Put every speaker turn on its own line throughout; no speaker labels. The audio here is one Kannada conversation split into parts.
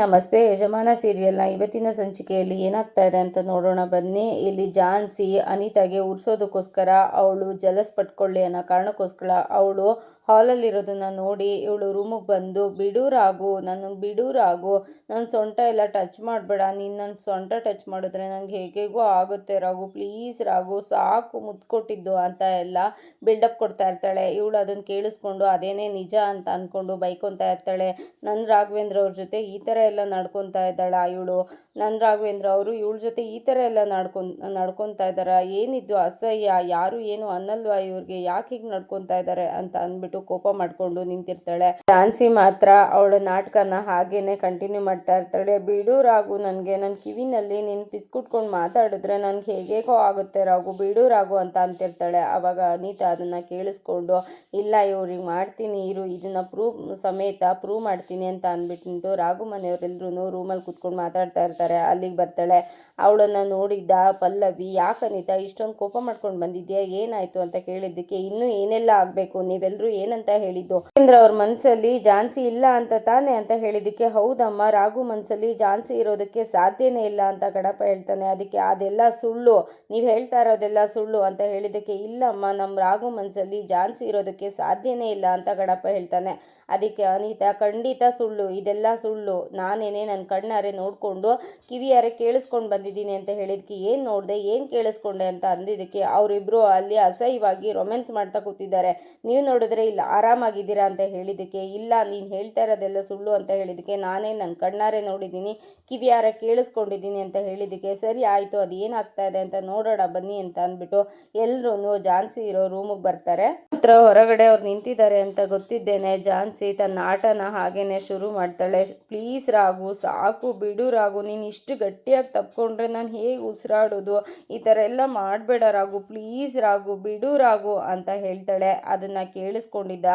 ನಮಸ್ತೆ, ಯಜಮಾನ ಸೀರಿಯಲ್ನ ಇವತ್ತಿನ ಸಂಚಿಕೆಯಲ್ಲಿ ಏನಾಗ್ತಾ ಇದೆ ಅಂತ ನೋಡೋಣ. ಬನ್ನಿ, ಇಲ್ಲಿ ಜಾನ್ಸಿ ಅನಿತಾಗೆ ಉರ್ಸೋದಕ್ಕೋಸ್ಕರ ಅವಳು ಜಲಸ್ ಪಟ್ಕೊಳ್ಳಿ ಅನ್ನೋ ಕಾರಣಕ್ಕೋಸ್ಕರ ಅವಳು ಹಾಲಲ್ಲಿರೋದನ್ನ ನೋಡಿ ಇವಳು ರೂಮಿಗೆ ಬಂದು, ಬಿಡೂರಾಗು ನನಗೆ ಬಿಡೂರಾಗು ನನ್ನ ಸೊಂಟ ಎಲ್ಲ ಟಚ್ ಮಾಡಬೇಡ, ನೀನು ನನ್ನ ಸೊಂಟ ಟಚ್ ಮಾಡಿದ್ರೆ ನನಗೆ ಹೇಗೆಗೂ ಆಗುತ್ತೆ, ರಾಗು ಪ್ಲೀಸ್ ರಾಗು, ಸಾಕು ಮುತ್ಕೊಟ್ಟಿದ್ದು ಅಂತ ಎಲ್ಲ ಬಿಲ್ಡಪ್ ಕೊಡ್ತಾ ಇರ್ತಾಳೆ. ಇವಳು ಅದನ್ನು ಕೇಳಿಸ್ಕೊಂಡು, ಅದೇನೇ ನಿಜ ಅಂತ ಅಂದ್ಕೊಂಡು ಬೈಕೊತಾ ಇರ್ತಾಳೆ. ನನ್ನ ರಾಘವೇಂದ್ರ ಅವ್ರ ಜೊತೆ ಈ ಥರ ಎಲ್ಲ ನಡ್ಕೊತಾ ಇದ್ದಾಳ ಇವಳು? ನನ್ನ ರಾಘವೇಂದ್ರ, ಅವರು ಇವಳ ಜೊತೆ ಈ ಥರ ಎಲ್ಲ ನಡ್ಕೊನ್ ನಡ್ಕೊತಾ ಇದ್ದಾರೆ ಏನಿದ್ದು ಅಸಹ್ಯ? ಯಾರು ಏನು ಅನ್ನಲ್ವಾ ಇವ್ರಿಗೆ? ಯಾಕೆ ಹೀಗೆ ನಡ್ಕೊತಾ ಇದ್ದಾರೆ ಅಂತ ಅಂದ್ಬಿಟ್ಟು ಕೋಪ ಮಾಡ್ಕೊಂಡು ನಿಂತಿರ್ತಾಳೆ. ಡಾನ್ಸಿ ಮಾತ್ರ ಅವಳ ನಾಟಕನ ಹಾಗೇನೆ ಕಂಟಿನ್ಯೂ ಮಾಡ್ತಾ ಇರ್ತಾಳೆ. ಬಿಡು ರಾಗು ನನಗೆ ನನ್ನ ಕಿವಿನಲ್ಲಿ ನೀನು ಪಿಸ್ಕುಟ್ಕೊಂಡು ಮಾತಾಡಿದ್ರೆ ನನಗೆ ಹೇಗೇಗೋ ಆಗುತ್ತೆ ರಾಘು, ಬಿಡು ರಾಗು ಅಂತ ಅಂತಿರ್ತಾಳೆ. ಆವಾಗ ಅನಿತಾ ಅದನ್ನು ಕೇಳಿಸ್ಕೊಂಡು, ಇಲ್ಲ ಇವ್ರಿಗೆ ಮಾಡ್ತೀನಿ, ಇರು, ಇದನ್ನು ಪ್ರೂವ್ ಸಮೇತ ಪ್ರೂವ್ ಮಾಡ್ತೀನಿ ಅಂತ ಅಂದ್ಬಿಟ್ಟು ರಾಘು ಮನೆಯವರೆಲ್ಲರೂ ರೂಮಲ್ಲಿ ಕುತ್ಕೊಂಡು ಮಾತಾಡ್ತಾ ಇರ್ತಾರೆ ಅಲ್ಲಿಗೆ ಬರ್ತಾಳೆ. ಅವಳನ್ನು ನೋಡಿದ್ದ ಪಲ್ಲವಿ, ಯಾಕೆ ಇಷ್ಟೊಂದು ಕೋಪ ಮಾಡ್ಕೊಂಡು ಬಂದಿದ್ಯಾ? ಏನಾಯಿತು ಅಂತ ಕೇಳಿದ್ದಕ್ಕೆ ಇನ್ನೂ ಏನೆಲ್ಲ ಆಗಬೇಕು? ನೀವೆಲ್ಲರೂ ಏನಂತ ಹೇಳಿದ್ದು? ಯಾಕೆಂದ್ರೆ ಅವ್ರ ಮನಸ್ಸಲ್ಲಿ ಜಾನ್ಸಿ ಇಲ್ಲ ಅಂತ ತಾನೆ ಅಂತ ಹೇಳಿದ್ದಕ್ಕೆ ಹೌದಮ್ಮ. ರಾಘು ಮನಸ್ಸಲ್ಲಿ ಜಾನ್ಸಿ ಇರೋದಕ್ಕೆ ಸಾಧ್ಯನೇ ಇಲ್ಲ ಅಂತ ಗಣಪ ಹೇಳ್ತಾನೆ. ಅದಕ್ಕೆ ಅದೆಲ್ಲ ಸುಳ್ಳು. ನೀವು ಹೇಳ್ತಾ ಇರೋದೆಲ್ಲ ಸುಳ್ಳು ಅಂತ ಹೇಳಿದ್ದಕ್ಕೆ ಇಲ್ಲಮ್ಮ. ನಮ್ಮ ರಾಘು ಮನಸ್ಸಲ್ಲಿ ಜಾನ್ಸಿ ಇರೋದಕ್ಕೆ ಸಾಧ್ಯನೇ ಇಲ್ಲ ಅಂತ ಗಣಪ ಹೇಳ್ತಾನೆ. ಅದಕ್ಕೆ ಅನಿತಾ, ಖಂಡಿತ ಸುಳ್ಳು, ಇದೆಲ್ಲ ಸುಳ್ಳು. ನಾನೇನೆ ನನ್ನ ಕಣ್ಣಾರೆ ನೋಡಿಕೊಂಡು ಕಿವಿಯಾರೆ ಕೇಳಿಸ್ಕೊಂಡು ಬಂದಿದ್ದೀನಿ ಅಂತ ಹೇಳಿದಕ್ಕೆ ಏನು ನೋಡಿದೆ, ಏನು ಕೇಳಿಸ್ಕೊಂಡೆ ಅಂತ ಅಂದಿದ್ದಕ್ಕೆ ಅವರಿಬ್ಬರು ಅಲ್ಲಿ ಅಸಹ್ಯವಾಗಿ ರೊಮ್ಯಾನ್ಸ್ ಮಾಡ್ತಾ ಕೂತಿದ್ದಾರೆ. ನೀವು ನೋಡಿದ್ರೆ ಇಲ್ಲ, ಆರಾಮಾಗಿದ್ದೀರಾ ಅಂತ ಹೇಳಿದ್ದಕ್ಕೆ, ಇಲ್ಲ, ನೀನು ಹೇಳ್ತಾ ಇರೋದೆಲ್ಲ ಸುಳ್ಳು ಅಂತ ಹೇಳಿದ್ದಕ್ಕೆ, ನಾನೇ ನನ್ನ ಕಣ್ಣಾರೆ ನೋಡಿದ್ದೀನಿ, ಕಿವಿಯಾರ ಕೇಳಿಸ್ಕೊಂಡಿದ್ದೀನಿ ಅಂತ ಹೇಳಿದ್ದಕ್ಕೆ, ಸರಿ ಆಯಿತು, ಅದು ಏನಾಗ್ತಾ ಇದೆ ಅಂತ ನೋಡೋಣ ಬನ್ನಿ ಅಂತ ಅಂದ್ಬಿಟ್ಟು ಎಲ್ಲರೂ ಜಾನ್ಸಿ ಇರೋ ರೂಮಿಗೆ ಬರ್ತಾರೆ. ಹತ್ರ ಹೊರಗಡೆ ಅವ್ರು ನಿಂತಿದ್ದಾರೆ ಅಂತ ಗೊತ್ತಿದ್ದೇನೆ ಜಾನ್ಸಿ ತನ್ನ ಆಟನ ಹಾಗೇನೆ ಶುರು ಮಾಡ್ತಾಳೆ. ಪ್ಲೀಸ್ ರಾಗು ಸಾಕು, ಬಿಡು ರಾಗು ನೀನು ಇಷ್ಟು ಗಟ್ಟಿಯಾಗಿ ತಪ್ಕೊಂಡ್ರೆ ನಾನು ಹೇಗೆ ಉಸಿರಾಡೋದು? ಈ ಥರ ಎಲ್ಲ ಮಾಡಬೇಡ ರಾಗು ಪ್ಲೀಸ್ ರಾಗು ಬಿಡು ರಾಗು ಅಂತ ಹೇಳ್ತಾಳೆ. ಅದನ್ನು ಕೇಳಿಸ್ಕೊಂಡಿದ್ದ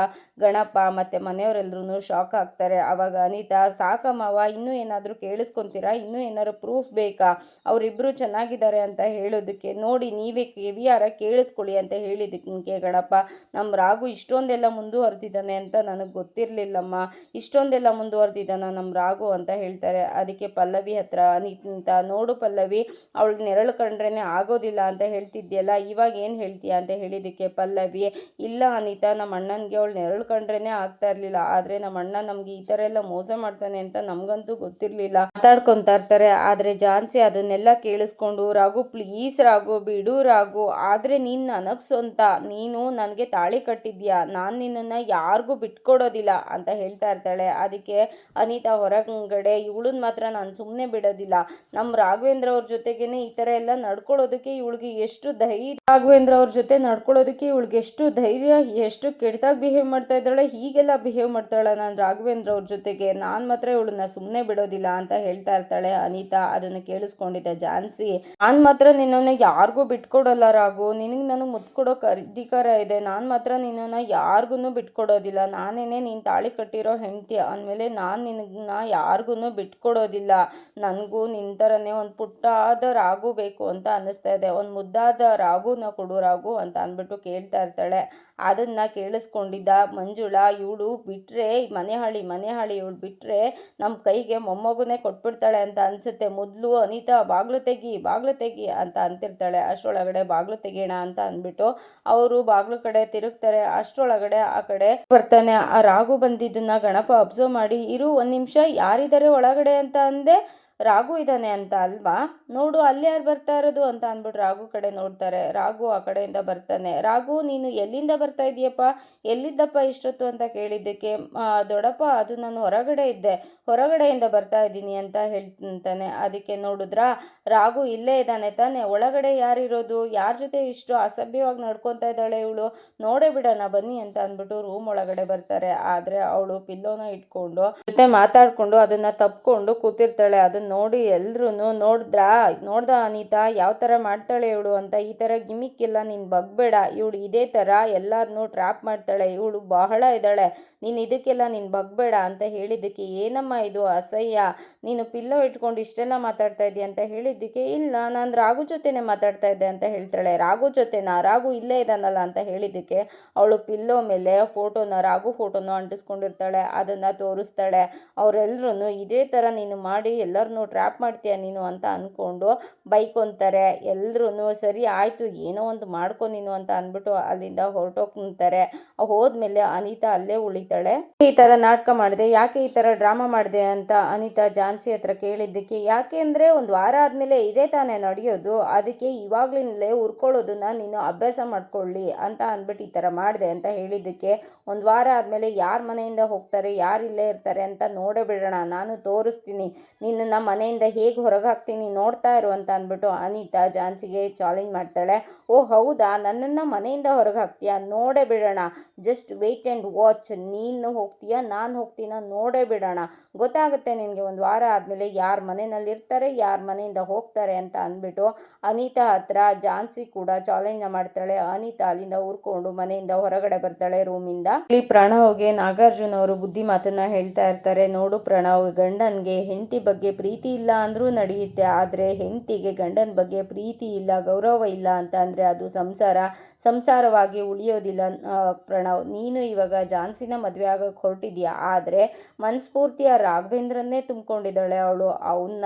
ಗಣಪ ಮತ್ತು ಮನೆಯವರೆಲ್ಲರೂ ಶಾಕ್ ಆಗ್ತಾರೆ. ಆವಾಗ ಅನಿತಾ ಸಾಕಮ್ಮವ ಇನ್ನೂ ಏನಾದರೂ ಕೇಳಿಸ್ಕೊತೀರಾ? ಇನ್ನೂ ಏನಾದ್ರು ಪ್ರೂಫ್ ಬೇಕಾ? ಅವರಿಬ್ಬರು ಚೆನ್ನಾಗಿದ್ದಾರೆ ಅಂತ ಹೇಳೋದಕ್ಕೆ ನೋಡಿ, ನೀವೇ ಕಿವಿಯಾರ ಕೇಳಿಸ್ಕೊಳ್ಳಿ ಅಂತ ಹೇಳಿದ್ದಕ್ಕೆ ಗಣಪ. ನಮ್ಮ ರಾಗು ಇಷ್ಟೊಂದೆಲ್ಲ ಮುಂದುವರೆದಿದ್ದಾನೆ ಅಂತ ನನಗೆ ಗೊತ್ತಿರಲಿಲ್ಲಮ್ಮ. ಇಷ್ಟೊಂದೆಲ್ಲ ಮುಂದುವರೆದಿದ್ದಾನ ನಮ್ಮ ರಾಘು ಅಂತ ಹೇಳ್ತಾರೆ. ಅದಕ್ಕೆ ಪಲ್ಲವಿ ಹತ್ರ ನಿಂತ ನೋಡು ಪಲ್ಲವಿ, ಅವಳು ನೆರಳು ಕಂಡ್ರೇ ಆಗೋದಿಲ್ಲ ಅಂತ ಹೇಳ್ತಿದ್ಯಲ್ಲ, ಇವಾಗ ಏನು ಹೇಳ್ತೀಯ ಅಂತ ಹೇಳಿದ್ದಕ್ಕೆ ಪಲ್ಲವಿ, ಇಲ್ಲ ಅನಿತಾ ನಮ್ಮ ಅಣ್ಣನಿಗೆ ಅವಳು ನೆರಳು ಕಂಡ್ರೇ ಆಗ್ತಾ ಇರಲಿಲ್ಲ, ಆದರೆ ನಮ್ಮ ಅಣ್ಣ ನಮಗೆ ಈ ಥರ ಎಲ್ಲ ಮೋಸ ಮಾಡ್ತಾನೆ ಅಂತ ನಮಗಂತೂ ಗೊತ್ತಿರಲಿಲ್ಲ. ಮಾತಾಡ್ಕೊತಾ ಇರ್ತಾರೆ, ಆದರೆ ಜಾನ್ಸಿ ಅದನ್ನೆಲ್ಲ ಕೇಳಿಸ್ಕೊಂಡು, ರಾಘು, ಪ್ಲೀಸ್ ರಾಘು, ಬಿಡು ರಾಘು, ಆದರೆ ನೀನು ನನಗೆ ಸ್ವಂತ, ನೀನು ನನಗೆ ತಾಳಿ ಕಟ್ಟಿದ್ಯಾ, ನಾನು ನಿನ್ನನ್ನು ಯಾರಿಗೂ ಬಿಟ್ಕೊಡೋದಿಲ್ಲ. ಅಂತ ಹೇಳ್ತಾ ಇರ್ತಾಳೆ. ಅದಕ್ಕೆ ಅನಿತಾ ಹೊರಗಡೆ, ಇವಳನ್ನ ಮಾತ್ರ ನಾನು ಸುಮ್ಮನೆ ಬಿಡೋದಿಲ್ಲ. ನಮ್ಮ ರಾಘವೇಂದ್ರ ಅವ್ರ ಜೊತೆಗೇನೆ ಈ ಥರ ಎಲ್ಲ ನಡ್ಕೊಳ್ಳೋದಕ್ಕೆ ಇವಳಿಗೆ ಎಷ್ಟು ಧೈರ್ಯ ರಾಘವೇಂದ್ರ ಅವ್ರ ಜೊತೆ ನಡ್ಕೊಳ್ಳೋದಕ್ಕೆ ಇವಳಿಗೆ ಎಷ್ಟು ಧೈರ್ಯ, ಎಷ್ಟು ಕೆಟ್ಟದಾಗಿ ಬಿಹೇವ್ ಮಾಡ್ತಾ ಇದ್ದಾಳೆ, ಹೀಗೆಲ್ಲ ಬಿಹೇವ್ ಮಾಡ್ತಾಳೆ ನಾನು ರಾಘವೇಂದ್ರ ಅವ್ರ ಜೊತೆಗೆ. ನಾನು ಮಾತ್ರ ಇವಳನ್ನ ಸುಮ್ಮನೆ ಬಿಡೋದಿಲ್ಲ ಅಂತ ಹೇಳ್ತಾ ಇರ್ತಾಳೆ ಅನಿತಾ. ಅದನ್ನು ಕೇಳಿಸ್ಕೊಂಡಿದ್ದೆ ಜಾನ್ಸಿ ನಾನು ಮಾತ್ರ ನಿನ್ನನ್ನು ಯಾರಿಗೂ ಬಿಟ್ಕೊಡಲ್ಲ ರಾಘು. ನಿನಗೆ ನಾನು ಮುತ್ಕೊಡೋಕೆ ಅಧಿಕಾರ ಇದೆ. ನಾನು ಮಾತ್ರ ನಿನ್ನನ್ನು ಯಾರಿಗೂ ಬಿಟ್ಕೊಡೋದಿಲ್ಲ. ನಾನೇನೆ ನೀನು ತಾಳಿ ಕಟ್ಟಿರೋ ಹೆಂಡತಿ ಅಂದಮೇಲೆ ನಾನು ನಿನ್ನ ಯಾರಿಗೂ ಬಿಟ್ಕೊಡೋದಿಲ್ಲ. ನನಗೂ ನಿನ್ನ ಥರನೇ ಒಂದು ಪುಟ್ಟಾದ ರಾಗು ಬೇಕು ಅಂತ ಅನ್ನಿಸ್ತಾ ಇದೆ. ಒಂದು ಮುದ್ದಾದ ರಾಗುನ ಕೊಡು ರಾಗು ಅಂತ ಅಂದ್ಬಿಟ್ಟು ಕೇಳ್ತಾ ಇರ್ತಾಳೆ. ಅದನ್ನು ಕೇಳಿಸ್ಕೊಂಡಿದ್ದ ಮಂಜುಳಾ, ಇವಳು ಬಿಟ್ಟರೆ ಮನೆ ಮನೆಹಳ್ಳಿ ಮನೆ ಹಾಳಿ ಇವಳು ಬಿಟ್ಟರೆ ನಮ್ಮ ಕೈಗೆ ಮೊಮ್ಮಗುನೇ ಕೊಟ್ಬಿಡ್ತಾಳೆ ಅಂತ ಅನಿಸುತ್ತೆ. ಮೊದಲು ಅನಿತಾ, ಬಾಗ್ಲು ತೆಗಿ ಬಾಗ್ಲು ತೆಗಿ ಅಂತ ಅಂತಿರ್ತಾಳೆ. ಅಷ್ಟರೊಳಗಡೆ ಬಾಗ್ಲು ತೆಗಿಯೋಣ ಅಂತ ಅಂದ್ಬಿಟ್ಟು ಅವರು ಬಾಗ್ಲು ಕಡೆ ತಿರುಗ್ತಾರೆ. ಅಷ್ಟರೊಳಗಡೆ ಆ ಕಡೆ ಬರ್ತಾನೆ. ಆ ರಾಗು ಬಂದಿದ್ದನ್ನು ಗಣಪ ಅಬ್ಸರ್ವ್ ಮಾಡಿ ಇರು ಒಂದು ನಿಮಿಷ ಯಾರಿದ್ದಾರೆ ಒಳಗಡೆ ಅಂತ ಅಂದೆ ರಾಗು ಇದ್ದಾನೆ ಅಂತ ಅಲ್ವಾ? ನೋಡು, ಅಲ್ಲಿ ಯಾರು ಬರ್ತಾ ಇರೋದು ಅಂತ ಅಂದ್ಬಿಟ್ಟು ರಾಘು ಕಡೆ ನೋಡ್ತಾರೆ. ರಾಘು ಆ ಕಡೆಯಿಂದ ಬರ್ತಾನೆ. ರಾಘು, ನೀನು ಎಲ್ಲಿಂದ ಬರ್ತಾ ಇದೀಯಪ್ಪ ಎಲ್ಲಿದ್ದಪ್ಪ ಇಷ್ಟೊತ್ತು ಅಂತ ಕೇಳಿದ್ದಕ್ಕೆ ದೊಡ್ಡಪ್ಪ, ಅದು ನಾನು ಹೊರಗಡೆ ಇದ್ದೆ. ಹೊರಗಡೆಯಿಂದ ಬರ್ತಾ ಇದ್ದೀನಿ ಅಂತ ಹೇಳ್ತಾನೆ. ಅದಕ್ಕೆ ನೋಡಿದ್ರಾ? ರಾಘು ಇಲ್ಲೇ ಇದ್ದಾನೆ ತಾನೆ. ಒಳಗಡೆ ಯಾರಿರೋದು ಯಾರ ಜೊತೆ ಇಷ್ಟು ಅಸಭ್ಯವಾಗಿ ನಡ್ಕೊತಾ ಇದ್ದಾಳೆ ಇವಳು? ನೋಡೇ ಬಿಡೋಣ, ಬನ್ನಿ ಅಂತ ಅಂದ್ಬಿಟ್ಟು ರೂಮ್ ಒಳಗಡೆ ಬರ್ತಾರೆ. ಆದರೆ ಅವಳು ಪಿಲ್ಲೋನ ಇಟ್ಕೊಂಡು ಜೊತೆ ಮಾತಾಡ್ಕೊಂಡು ಅದನ್ನ ತಪ್ಕೊಂಡು ಕೂತಿರ್ತಾಳೆ. ಅದನ್ನ ನೋಡಿ ಎಲ್ಲರೂ ನೋಡಿದ್ರಾ? ನೋಡ್ದ ಅನಿತಾ, ಯಾವ ಥರ ಮಾಡ್ತಾಳೆ ಇವಳು ಅಂತ ಈ ಥರ ಗಿಮಿಕ್ ಎಲ್ಲ ನೀನು ಬಗ್ಬೇಡ. ಇವಳು ಇದೇ ಥರ ಎಲ್ಲರನ್ನೂ ಟ್ರ್ಯಾಪ್ ಮಾಡ್ತಾಳೆ. ಇವಳು ಬಹಳ ಇದ್ದಾಳೆ. ನೀನು ಇದಕ್ಕೆಲ್ಲ ನೀನು ಬಗ್ಬೇಡ ಅಂತ ಹೇಳಿದ್ದಕ್ಕೆ ಏನಮ್ಮ ಇದು ಅಸಹ್ಯ? ನೀನು ಪಿಲ್ಲೋ ಇಟ್ಕೊಂಡು ಇಷ್ಟೆಲ್ಲ ಮಾತಾಡ್ತಾ ಇದ್ದೀಯ ಅಂತ ಹೇಳಿದ್ದಕ್ಕೆ ಇಲ್ಲ, ನಾನು ರಾಗು ಜೊತೆನೇ ಮಾತಾಡ್ತಾ ಇದ್ದೆ ಅಂತ ಹೇಳ್ತಾಳೆ. ರಾಘು ಜೊತೆನಾ? ರಾಗು ಇಲ್ಲೇ ಇದ್ದಾನಲ್ಲ ಅಂತ ಹೇಳಿದ್ದಕ್ಕೆ ಅವಳು ಪಿಲ್ಲೋ ಮೇಲೆ ಫೋಟೋನ ರಾಗು ಫೋಟೋನ ಅಂಟಿಸ್ಕೊಂಡಿರ್ತಾಳೆ, ಅದನ್ನು ತೋರಿಸ್ತಾಳೆ. ಅವರೆಲ್ಲರೂ ಇದೇ ಥರ ನೀನು ಮಾಡಿ ಎಲ್ಲರನ್ನೂ ಟ್ರ್ಯಾಪ್ ಮಾಡ್ತೀಯ ನೀನು ಅಂತ ಅಂದ್ಕೊಂಡು ಬೈಕೊಂತಾರೆ ಎಲ್ಲರೂ ಸರಿ ಆಯಿತು, ಏನೋ ಒಂದು ಮಾಡ್ಕೊ ನೀನು ಅಂತ ಅಂದ್ಬಿಟ್ಟು ಅಲ್ಲಿಂದ ಹೊರಟೋಗ್ತಾರೆ. ಹೋದ್ಮೇಲೆ ಅನಿತಾ ಅಲ್ಲೇ ಉಳಿತಾಳೆ. ಈ ತರ ನಾಟಕ ಮಾಡಿದೆ, ಯಾಕೆ ಈ ತರ ಡ್ರಾಮಾ ಮಾಡಿದೆ ಅಂತ ಅನಿತಾ ಜಾನ್ಸಿ ಹತ್ರ ಕೇಳಿದ್ದಕ್ಕೆ, ಯಾಕೆ ಅಂದ್ರೆ ಒಂದು ವಾರ ಆದಮೇಲೆ ಇದೇ ತಾನೇ ನಡೆಯೋದು, ಅದಕ್ಕೆ ಇವಾಗ್ಲಿಂದಲೇ ಉರ್ಕೊಳ್ಳೋದನ್ನ ನೀನು ಅಭ್ಯಾಸ ಮಾಡ್ಕೊಳ್ಳಿ ಅಂತ ಅಂದ್ಬಿಟ್ಟು ಈ ತರ ಮಾಡಿದೆ ಅಂತ ಹೇಳಿದ್ದಕ್ಕೆ, ಒಂದು ವಾರ ಆದಮೇಲೆ ಯಾರ ಮನೆಯಿಂದ ಹೋಗ್ತಾರೆ, ಯಾರು ಇಲ್ಲೇ ಇರ್ತಾರೆ ಅಂತ ನೋಡೇ ಬಿಡೋಣ, ನಾನು ತೋರಿಸ್ತೀನಿ ನಿನ್ನನ್ನು ಮನೆಯಿಂದ ಹೇಗೆ ಹೊರಗೆ ಹಾಕ್ತೀನಿ ನೋಡ್ತಾ ಇರು ಅಂತ ಅಂದ್ಬಿಟ್ಟು ಅನಿತಾ ಜಾನ್ಸಿಗೆ ಚಾಲೆಂಜ್ ಮಾಡ್ತಾಳೆ. ಓ ಹೌದಾ, ನನ್ನನ್ನು ಮನೆಯಿಂದ ಹೊರಗೆ ಹಾಕ್ತೀಯಾ ನೋಡೇ ಬಿಡೋಣ ಜಸ್ಟ್ ವೆಯ್ಟ್ ಆ್ಯಂಡ್ ವಾಚ್ ನೀನು ಹೋಗ್ತೀಯಾ, ನಾನು ಹೋಗ್ತೀನ ನೋಡೇ ಬಿಡೋಣ. ಗೊತ್ತಾಗುತ್ತೆ ನಿನಗೆ ಒಂದು ವಾರ ಆದಮೇಲೆ ಯಾರ ಮನೆಯಲ್ಲಿ ಇರ್ತಾರೆ ಯಾರ ಮನೆಯಿಂದ ಹೋಗ್ತಾರೆ ಅಂತ ಅಂದ್ಬಿಟ್ಟು ಅನಿತಾ ಹತ್ರ ಜಾನ್ಸಿ ಕೂಡ ಚಾಲೆಂಜ್ ಮಾಡ್ತಾಳೆ. ಅನಿತಾ ಅಲ್ಲಿಂದ ಊರ್ಕೊಂಡು ಮನೆಯಿಂದ ಹೊರಗಡೆ ಬರ್ತಾಳೆ ರೂಮಿಂದ ಇಲ್ಲಿ ಪ್ರಣವ್ಗೆ ನಾಗಾರ್ಜುನ ಅವರು ಬುದ್ಧಿ ಮಾತನ್ನ ಹೇಳ್ತಾ ಇರ್ತಾರೆ. ನೋಡು ಪ್ರಣವ್, ಗಂಡನ್ಗೆ ಹೆಂಡತಿ ಬಗ್ಗೆ ಪ್ರೀತಿ ಇಲ್ಲ ಅಂದ್ರೂ ನಡೆಯುತ್ತೆ. ಆದರೆ ಹೆಂಡತಿಗೆ ಗಂಡನ ಬಗ್ಗೆ ಪ್ರೀತಿ ಇಲ್ಲ, ಗೌರವ ಇಲ್ಲ ಅಂತ ಅಂದರೆ ಅದು ಸಂಸಾರ. ಸಂಸಾರವಾಗಿ ಉಳಿಯೋದಿಲ್ಲ ಪ್ರಣವ್. ನೀನು ಇವಾಗ ಜಾನ್ಸಿನ ಮದುವೆ ಆಗೋಕ್ಕೆ ಹೊರಟಿದ್ಯಾ? ಆದರೆ ಮನಸ್ಫೂರ್ತಿಯ ರಾಘವೇಂದ್ರನ್ನೇ ತುಂಬಿಕೊಂಡಿದ್ದಾಳೆ ಅವಳು. ಅವನ್ನ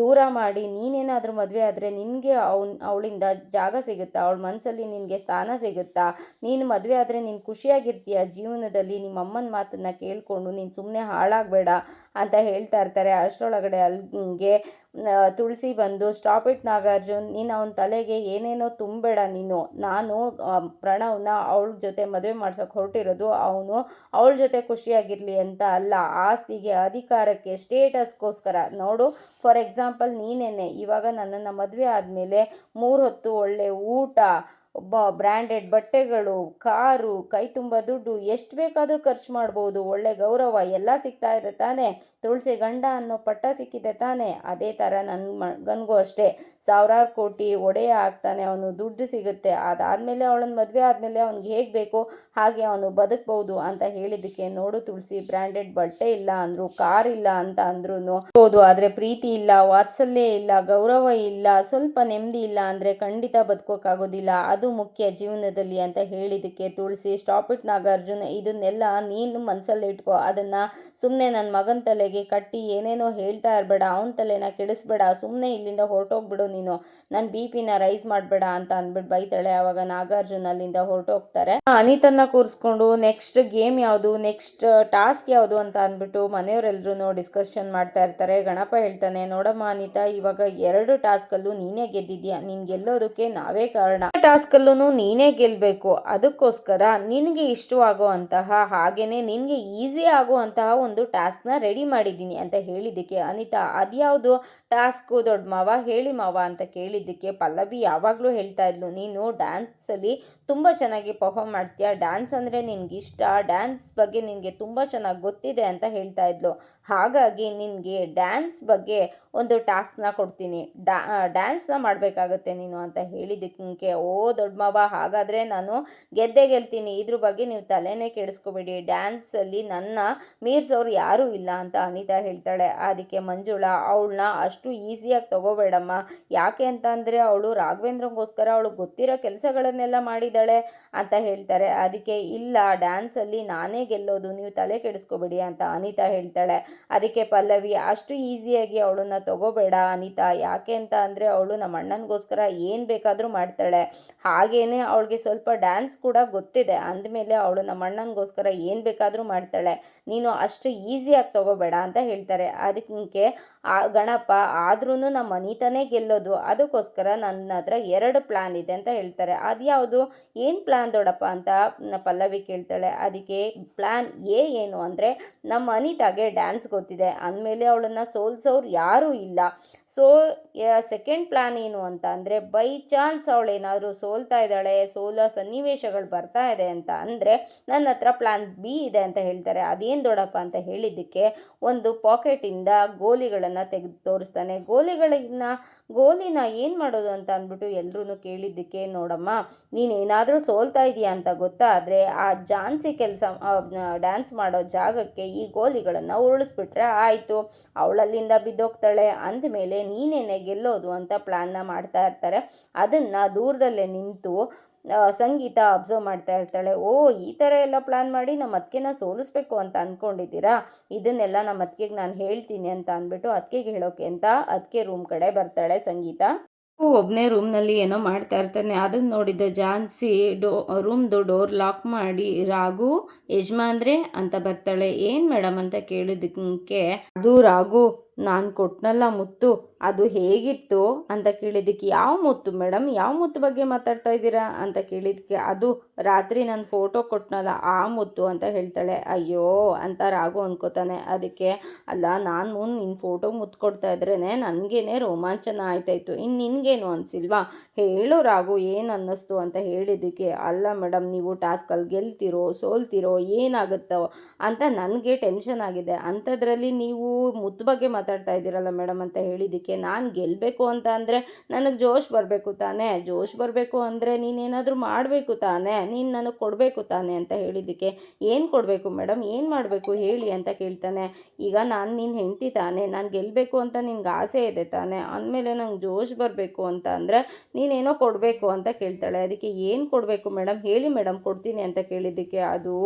ದೂರ ಮಾಡಿ ನೀನೇನಾದರೂ ಮದುವೆ ಆದರೆ ನಿನಗೆ ಅವನ್, ಅವಳಿಂದ ಜಾಗ ಸಿಗುತ್ತಾ? ಅವಳ ಮನಸ್ಸಲ್ಲಿ ನಿನಗೆ ಸ್ಥಾನ ಸಿಗುತ್ತಾ? ನೀನು ಮದುವೆ ಆದರೆ ನೀನು ಖುಷಿಯಾಗಿರ್ತೀಯ? ಜೀವನದಲ್ಲಿ ನಿಮ್ಮ ಅಮ್ಮನ ಮಾತನ್ನು ಕೇಳಿಕೊಂಡು ನೀನು ಸುಮ್ಮನೆ ಹಾಳಾಗಬೇಡ ಅಂತ ಹೇಳ್ತಾ ಇರ್ತಾರೆ. ಅಷ್ಟರೊಳಗಡೆ ಅಲ್ಲಿಗೆ ತುಳಸಿ ಬಂದು, ಸ್ಟಾಪ್ ಇಟ್ ನಾಗಾರ್ಜುನ್, ನೀನು ಅವನ ತಲೆಗೆ ಏನೇನೋ ತುಂಬಬೇಡ ನೀನು. ನಾನು ಪ್ರಣವ್ನ ಅವಳ ಜೊತೆ ಮದುವೆ ಮಾಡ್ಸೋಕೆ ಹೊರಟಿರೋದು. ಅವನು ಅವಳ ಜೊತೆ ಖುಷಿಯಾಗಿರಲಿ ಅಂತ ಅಲ್ಲ. ಆಸ್ತಿಗೆ ಅಧಿಕಾರಕ್ಕೆ ಸ್ಟೇಟಸ್ಗೋಸ್ಕರ. ನೋಡು, ಫಾರ್ ಎಕ್ಸಾಂಪಲ್ ನೀನೇನೆ. ಇವಾಗ ನನ್ನನ್ನು ಮದುವೆ ಆದಮೇಲೆ ಮೂರು ಹೊತ್ತು ಒಳ್ಳೆ ಊಟ ಒಬ್ಬ ಬ್ರ್ಯಾಂಡೆಡ್ ಬಟ್ಟೆಗಳು, ಕಾರು, ಕೈ ತುಂಬ ದುಡ್ಡು, ಎಷ್ಟು ಬೇಕಾದರೂ ಖರ್ಚು ಮಾಡ್ಬೋದು. ಒಳ್ಳೆ ಗೌರವ, ಎಲ್ಲ ಸಿಗ್ತಾ ಇದೆ ತಾನೆ. ತುಳಸಿ ಗಂಡ ಅನ್ನೋ ಪಟ್ಟ ಸಿಕ್ಕಿದೆ ತಾನೇ. ಅದೇ ಥರ ನನ್ನ ಮಗನಿಗೂ ಅಷ್ಟೇ. ಸಾವಿರಾರು ಕೋಟಿ ಒಡೆಯ ಆಗ್ತಾನೆ, ಅವನು ದುಡ್ಡು ಸಿಗುತ್ತೆ. ಅದಾದಮೇಲೆ ಅವಳನ್ನ ಮದುವೆ ಆದಮೇಲೆ ಅವ್ನಿಗೆ ಹೇಗೆ ಬೇಕು, ಹಾಗೆ ಅವನು ಬದುಕ್ಬೋದು ಅಂತ ಹೇಳಿದ್ದಕ್ಕೆ ನೋಡು ತುಳಸಿ ಬ್ರ್ಯಾಂಡೆಡ್ ಬಟ್ಟೆ ಇಲ್ಲ ಅಂದರು, ಕಾರ್ ಇಲ್ಲ ಅಂತ ಅಂದ್ರೂ ಹೌದು ಆದರೆ ಪ್ರೀತಿ ಇಲ್ಲ, ವಾತ್ಸಲ್ಯ ಇಲ್ಲ, ಗೌರವ ಇಲ್ಲ, ಸ್ವಲ್ಪ ನೆಮ್ಮದಿ ಇಲ್ಲ ಅಂದರೆ ಖಂಡಿತ ಬದುಕೋಕ್ಕಾಗೋದಿಲ್ಲ ಅದು ಮುಖ್ಯ ಜೀವನದಲ್ಲಿ ಅಂತ ಹೇಳಿದ್ದಕ್ಕೆ ತುಳಸಿ ಸ್ಟಾಪ್ ಇಟ್ ನಾಗಾರ್ಜುನ. ಇದನ್ನೆಲ್ಲ ನೀನು ಮನಸ್ಸಲ್ಲಿ ಇಟ್ಕೋ. ಅದನ್ನು ಸುಮ್ಮನೆ ನನ್ನ ಮಗನ ತಲೆಗೆ ಕಟ್ಟಿ ಏನೇನೋ ಹೇಳ್ತಾ ಇರಬೇಡ, ಅವನ ತಲೆನ ಕೆಡಿಸ್ಬೇಡ ಸುಮ್ಮನೆ ಇಲ್ಲಿಂದ ಹೊರಟೋಗ್ಬಿಡು ನೀನು. ನನ್ನ ಬಿ ಪಿನ ರೈಸ್ ಮಾಡಬೇಡ ಅಂತ ಅಂದ್ಬಿಟ್ಟು ಬೈತಾಳೆ. ಆವಾಗ ನಾಗಾರ್ಜುನ ಅಲ್ಲಿಂದ ಹೊರಟೋಗ್ತಾರೆ. ಅನಿತನ್ನ ಕೂರಿಸ್ಕೊಂಡು ನೆಕ್ಸ್ಟ್ ಗೇಮ್ ಯಾವುದು ನೆಕ್ಸ್ಟ್ ಟಾಸ್ಕ್ ಯಾವುದು ಅಂತ ಅಂದ್ಬಿಟ್ಟು ಮನೆಯವರೆಲ್ಲರೂ ಡಿಸ್ಕಷನ್ ಮಾಡ್ತಾ ಇರ್ತಾರೆ. ಗಣಪ ಹೇಳ್ತಾನೆ, ನೋಡಮ್ಮ ಅನಿತಾ, ಇವಾಗ ಎರಡು ಟಾಸ್ಕಲ್ಲೂ ನೀನೇ ಗೆದ್ದಿದ್ಯಾ? ನೀನು ಗೆಲ್ಲೋದಕ್ಕೆ ನಾವೇ ಕಾರಣ. ಟಾಸ್ಕಲ್ಲೂ ನೀನೇ ಗೆಲ್ಲಬೇಕು ಅದಕ್ಕೋಸ್ಕರ ನಿನಗೆ ಇಷ್ಟವಾಗುವಂತಹ ಹಾಗೇನೆ ನಿನಗೆ ಈಸಿ ಆಗುವಂತಹ ಒಂದು ಟಾಸ್ಕ್ನ ರೆಡಿ ಮಾಡಿದ್ದೀನಿ ಅಂತ ಹೇಳಿದ್ದಕ್ಕೆ ಅನಿತಾ, ಅದ್ಯಾವುದು ಟಾಸ್ಕು ದೊಡ್ಡ ಮಾವ, ಹೇಳಿ ಮಾವ ಅಂತ ಕೇಳಿದ್ದಕ್ಕೆ ಪಲ್ಲವಿ ಯಾವಾಗಲೂ ಹೇಳ್ತಾ ಇದ್ಲು, ನೀನು ಡ್ಯಾನ್ಸಲ್ಲಿ ತುಂಬ ಚೆನ್ನಾಗಿ ಪರ್ಫಾಮ್ ಮಾಡ್ತೀಯ? ಡ್ಯಾನ್ಸ್ ಅಂದರೆ ನಿನಗೆ ಇಷ್ಟ? ಡ್ಯಾನ್ಸ್ ಬಗ್ಗೆ ನಿನಗೆ ತುಂಬ ಚೆನ್ನಾಗಿ ಗೊತ್ತಿದೆ ಅಂತ ಹೇಳ್ತಾ ಇದ್ಲು. ಹಾಗಾಗಿ ನಿನಗೆ ಡ್ಯಾನ್ಸ್ ಬಗ್ಗೆ ಒಂದು ಟಾಸ್ಕ್ನ ಕೊಡ್ತೀನಿ. ಡಾ ಡ್ಯಾನ್ಸ್ನ ಮಾಡಬೇಕಾಗತ್ತೆ ನೀನು ಅಂತ ಹೇಳಿದ್ದಕ್ಕೆ, ಓ ದೊಡ್ಡ ಮಾವ, ಹಾಗಾದರೆ ನಾನು ಗೆದ್ದೆ ಗೆಲ್ತೀನಿ. ಇದ್ರ ಬಗ್ಗೆ ನೀವು ತಲೆನೇ ಕೆಡಿಸ್ಕೋಬೇಡಿ. ಡ್ಯಾನ್ಸಲ್ಲಿ ನನ್ನ ಮೀರ್ಸೋರು ಯಾರೂ ಇಲ್ಲ ಅಂತ ಅನಿತಾ ಹೇಳ್ತಾಳೆ. ಅದಕ್ಕೆ ಮಂಜುಳಾ, ಅವಳನ್ನ ಅಷ್ಟು ಈಸಿಯಾಗಿ ತಗೋಬೇಡಮ್ಮ. ಯಾಕೆ ಅಂತ ಅಂದರೆ ಅವಳು ರಾಘವೇಂದ್ರಂಗೋಸ್ಕರ ಅವಳು ಗೊತ್ತಿರೋ ಕೆಲಸಗಳನ್ನೆಲ್ಲ ಮಾಡಿದ್ದಾಳೆ ಅಂತ ಹೇಳ್ತಾರೆ. ಅದಕ್ಕೆ ಇಲ್ಲ ಡ್ಯಾನ್ಸಲ್ಲಿ ನಾನೇ ಗೆಲ್ಲೋದು, ನೀವು ತಲೆ ಕೆಡಿಸ್ಕೋಬೇಡಿ ಅಂತ ಅನಿತಾ ಹೇಳ್ತಾಳೆ. ಅದಕ್ಕೆ ಪಲ್ಲವಿ, ಅಷ್ಟು ಈಸಿಯಾಗಿ ಅವಳನ್ನ ತಗೋಬೇಡ ಅನಿತಾ. ಯಾಕೆ ಅಂತ ಅಂದರೆ ಅವಳು ನಮ್ಮ ಅಣ್ಣನಿಗೋಸ್ಕರ ಏನು ಬೇಕಾದರೂ ಮಾಡ್ತಾಳೆ. ಹಾಗೇನೆ ಅವಳಿಗೆ ಸ್ವಲ್ಪ ಡ್ಯಾನ್ಸ್ ಕೂಡ ಗೊತ್ತಿದೆ. ಅಂದಮೇಲೆ ಅವಳು ನಮ್ಮ ಅಣ್ಣನಿಗೋಸ್ಕರ ಏನು ಬೇಕಾದರೂ ಮಾಡ್ತಾಳೆ. ನೀನು ಅಷ್ಟು ಈಸಿಯಾಗಿ ತಗೋಬೇಡ ಅಂತ ಹೇಳ್ತಾರೆ. ಅದಕ್ಕೆ ಆ ಗಣಪ ಆದ್ರೂ ನಮ್ಮ ಅನಿತಾನೇ ಗೆಲ್ಲೋದು. ಅದಕ್ಕೋಸ್ಕರ ನನ್ನ ಹತ್ರ ಎರಡು ಪ್ಲ್ಯಾನ್ ಇದೆ ಅಂತ ಹೇಳ್ತಾರೆ. ಅದ್ಯಾವುದು ಏನು ಪ್ಲ್ಯಾನ್ ದೊಡ್ಡಪ್ಪ ಅಂತ ಪಲ್ಲವಿ ಕೇಳ್ತಾಳೆ. ಅದಕ್ಕೆ ಪ್ಲ್ಯಾನ್ ಎ ಏನು ಅಂದರೆ ನಮ್ಮ ಅನಿತಾಗೆ ಡ್ಯಾನ್ಸ್ ಗೊತ್ತಿದೆ. ಅಂದಮೇಲೆ ಅವಳನ್ನು ಸೋಲ್ಸೋರು ಯಾರೂ ಇಲ್ಲ. ಸೊ ಸೆಕೆಂಡ್ ಪ್ಲ್ಯಾನ್ ಏನು ಅಂತ ಅಂದರೆ ಬೈ ಚಾನ್ಸ್ ಅವಳೇನಾದರೂ ಸೋಲ್ತಾ ಇದ್ದಾಳೆ, ಸೋಲೋ ಸನ್ನಿವೇಶಗಳು ಬರ್ತಾ ಇದೆ ಅಂತ ಅಂದರೆ ನನ್ನ ಹತ್ರ ಪ್ಲ್ಯಾನ್ ಬಿ ಇದೆ ಅಂತ ಹೇಳ್ತಾರೆ. ಅದೇನು ದೊಡ್ಡಪ್ಪ ಅಂತ ಹೇಳಿದ್ದಕ್ಕೆ ಒಂದು ಪಾಕೆಟಿಂದ ಗೋಲಿಗಳನ್ನು ತೆಗೆದು ಗೋಲಿಗಳನ್ನ ಗೋಲಿನ ಏನು ಮಾಡೋದು ಅಂತ ಅಂದ್ಬಿಟ್ಟು ಎಲ್ಲರೂ ಕೇಳಿದ್ದಕ್ಕೆ ನೋಡಮ್ಮ, ನೀನೇನಾದರೂ ಸೋಲ್ತಾ ಇದೀಯಾ ಅಂತ ಗೊತ್ತಾದರೆ ಆ ಜಾನ್ಸಿ ಕೆಲಸ ಡ್ಯಾನ್ಸ್ ಮಾಡೋ ಜಾಗಕ್ಕೆ ಈ ಗೋಲಿಗಳನ್ನು ಉರುಳಿಸ್ಬಿಟ್ರೆ ಆಯಿತು. ಅವಳಲ್ಲಿಂದ ಬಿದ್ದೋಗ್ತಾಳೆ. ಅಂದಮೇಲೆ ನೀನೇನೆ ಗೆಲ್ಲೋದು ಅಂತ ಪ್ಲ್ಯಾನ್ನ ಮಾಡ್ತಾ ಇರ್ತಾರೆ. ಅದನ್ನು ದೂರದಲ್ಲೇ ನಿಂತು ಸಂಗೀತ ಅಬ್ಸರ್ವ್ ಮಾಡ್ತಾ ಇರ್ತಾಳೆ. ಓ, ಈ ಥರ ಎಲ್ಲ ಪ್ಲ್ಯಾನ್ ಮಾಡಿ ನಮ್ಮ ಅತ್ತಿಗೆನ ಸೋಲಿಸ್ಬೇಕು ಅಂತ ಅಂದ್ಕೊಂಡಿದ್ದೀರಾ ಇದನ್ನೆಲ್ಲ ನಮ್ಮ ಅತ್ತಿಗೆಗೆ ನಾನು ಹೇಳ್ತೀನಿ ಅಂತ ಅಂದ್ಬಿಟ್ಟು ಅತ್ತಿಗೆಗೆ ಹೇಳೋಕೆ ಅಂತ ಅತ್ತಿಗೆ ರೂಮ್ ಕಡೆ ಬರ್ತಾಳೆ ಸಂಗೀತ. ಒಬ್ಬನೇ ರೂಮ್ನಲ್ಲಿ ಏನೋ ಮಾಡ್ತಾ ಇರ್ತಾನೆ. ಅದನ್ನು ನೋಡಿದ ಜಾನ್ಸಿ ಡೋ ರೂಮ್ದು ಡೋರ್ ಲಾಕ್ ಮಾಡಿ ರಾಘು ಯಜಮಾನ್ರೆ ಅಂತ ಬರ್ತಾಳೆ. ಏನು ಮೇಡಮ್ ಅಂತ ಕೇಳಿದಕ್ಕೆ ಅದು ರಾಘು ನಾನು ಕೊಟ್ಟನಲ್ಲ ಮುತ್ತು, ಅದು ಹೇಗಿತ್ತು ಅಂತ ಕೇಳಿದ್ದಕ್ಕೆ ಯಾವ ಮುತ್ತು ಮೇಡಮ್ ಯಾವ ಮುತ್ತು ಬಗ್ಗೆ ಮಾತಾಡ್ತಾ ಇದ್ದೀರಾ ಅಂತ ಕೇಳಿದ್ದಕ್ಕೆ ಅದು ರಾತ್ರಿ ನಾನು ಫೋಟೋ ಕೊಟ್ಟನಲ್ಲ ಆ ಮುತ್ತು ಅಂತ ಹೇಳ್ತಾಳೆ. ಅಯ್ಯೋ ಅಂತ ರಾಗು ಅನ್ಕೋತಾನೆ. ಅದಕ್ಕೆ ಅಲ್ಲ ನಾನು ನಿನ್ನ ಫೋಟೋ ಮುತ್ತು ಕೊಡ್ತಾ ಇದ್ರೇ ನನಗೇನೆ ರೋಮಾಂಚನ ಆಯ್ತಾಯಿತ್ತು ಇನ್ನು ನಿನಗೇನು ಅನಿಸಿಲ್ವಾ? ಹೇಳು ರಾಗು ಏನು ಅನ್ನಿಸ್ತು ಅಂತ ಹೇಳಿದ್ದಕ್ಕೆ ಅಲ್ಲ ಮೇಡಮ್ ನೀವು ಟಾಸ್ಕಲ್ಲಿ ಗೆಲ್ತಿರೋ, ಸೋಲ್ತಿರೋ ಏನಾಗುತ್ತೋ ಅಂತ ನನಗೆ ಟೆನ್ಷನ್ ಆಗಿದೆ. ಅಂಥದ್ರಲ್ಲಿ ನೀವು ಮುತ್ತು ಬಗ್ಗೆ ಮಾತಾಡ್ತಾ ಇದ್ದೀರಲ್ಲ ಮೇಡಮ್ ಅಂತ ಹೇಳಿದ್ದಕ್ಕೆ ನಾನು ಗೆಲ್ಲಬೇಕು ಅಂತ ಅಂದರೆ ನನಗೆ ಜೋಶ್ ಬರಬೇಕು ತಾನೇ. ಜೋಶ್ ಬರಬೇಕು ಅಂದರೆ ನೀನೇನಾದರೂ ಮಾಡಬೇಕು ತಾನೇ. ನೀನು ನನಗೆ ಕೊಡಬೇಕು ತಾನೇ ಅಂತ ಹೇಳಿದ್ದಕ್ಕೆ ಏನು ಕೊಡಬೇಕು ಮೇಡಮ್? ಏನು ಮಾಡಬೇಕು? ಹೇಳಿ ಅಂತ ಕೇಳ್ತಾನೆ. ಈಗ ನಾನು ನಿನ್ನ ಹೆಂಡ್ತಿ ತಾನೆ. ನಾನು ಗೆಲ್ಲಬೇಕು ಅಂತ ನಿನ್ಗೆ ಆಸೆ ಇದೆ ತಾನೇ. ಅಂದಮೇಲೆ ನಂಗೆ ಜೋಶ್ ಬರಬೇಕು ಅಂತ ಅಂದರೆ ನೀನೇನೋ ಕೊಡಬೇಕು ಅಂತ ಕೇಳ್ತಾಳೆ. ಅದಕ್ಕೆ ಏನು ಕೊಡಬೇಕು ಮೇಡಮ್? ಹೇಳಿ ಮೇಡಮ್, ಕೊಡ್ತೀನಿ ಅಂತ ಕೇಳಿದ್ದಕ್ಕೆ ಅದು